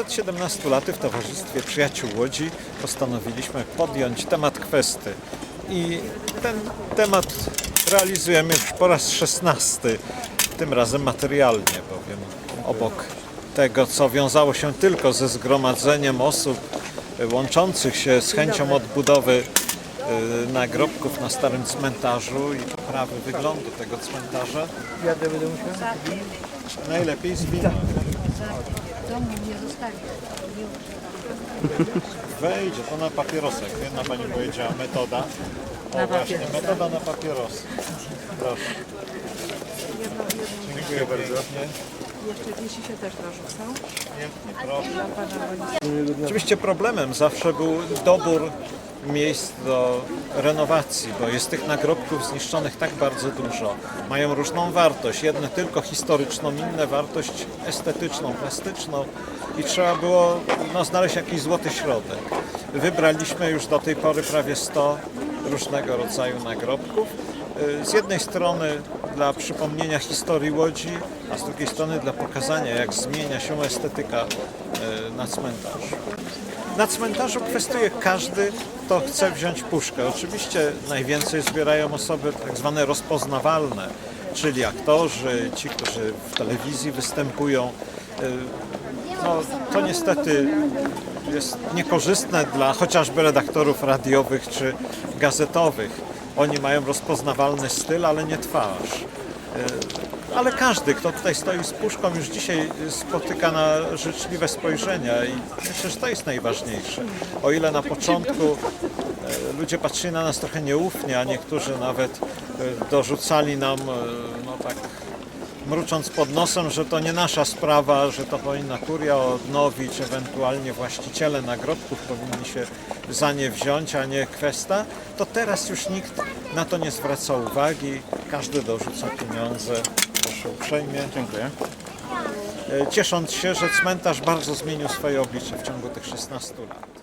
Przed 17 laty w Towarzystwie Przyjaciół Łodzi postanowiliśmy podjąć temat kwesty. I ten temat realizujemy już po raz 16, tym razem materialnie, bowiem obok tego, co wiązało się tylko ze zgromadzeniem osób łączących się z chęcią odbudowy y, nagrobków na starym cmentarzu i poprawy wyglądu tego cmentarza, najlepiej z. Domu nie zostawi. Wejdzie to na papierosek. Jedna pani powiedziała metoda. O właśnie, metoda na papierosy. Proszę. Dziękuję bardzo. Jeszcze dzieci się też narzucą. Pięknie, proszę. Oczywiście problemem zawsze był dobór miejsc do renowacji, bo jest tych nagrobków zniszczonych tak bardzo dużo. Mają różną wartość, jedne tylko historyczną, inne wartość estetyczną, plastyczną i trzeba było no, znaleźć jakiś złoty środek. Wybraliśmy już do tej pory prawie 100 różnego rodzaju nagrobków. Y, Z jednej strony dla przypomnienia historii Łodzi, a z drugiej strony dla pokazania, jak zmienia się estetyka y, na cmentarzu. Na cmentarzu kwestuje każdy, kto chce wziąć puszkę. Oczywiście najwięcej zbierają osoby tak zwane rozpoznawalne, czyli aktorzy, ci, którzy w telewizji występują. Y, No, to niestety jest niekorzystne dla chociażby redaktorów radiowych czy gazetowych. Oni mają rozpoznawalny styl, ale nie twarz. Ale każdy, kto tutaj stoi z puszką, już dzisiaj spotyka na życzliwe spojrzenia i myślę, że to jest najważniejsze. O ile na początku e, ludzie patrzyli na nas trochę nieufnie, a niektórzy nawet e, dorzucali nam, e, no tak, mrucząc pod nosem, że to nie nasza sprawa, że to powinna kuria odnowić, ewentualnie właściciele nagrobków powinni się za nie wziąć, a nie kwesta, to teraz już nikt na to nie zwraca uwagi, każdy dorzuca pieniądze. Uprzejmie. Dziękuję. E, Ciesząc się, że cmentarz bardzo zmienił swoje oblicze w ciągu tych 16 lat.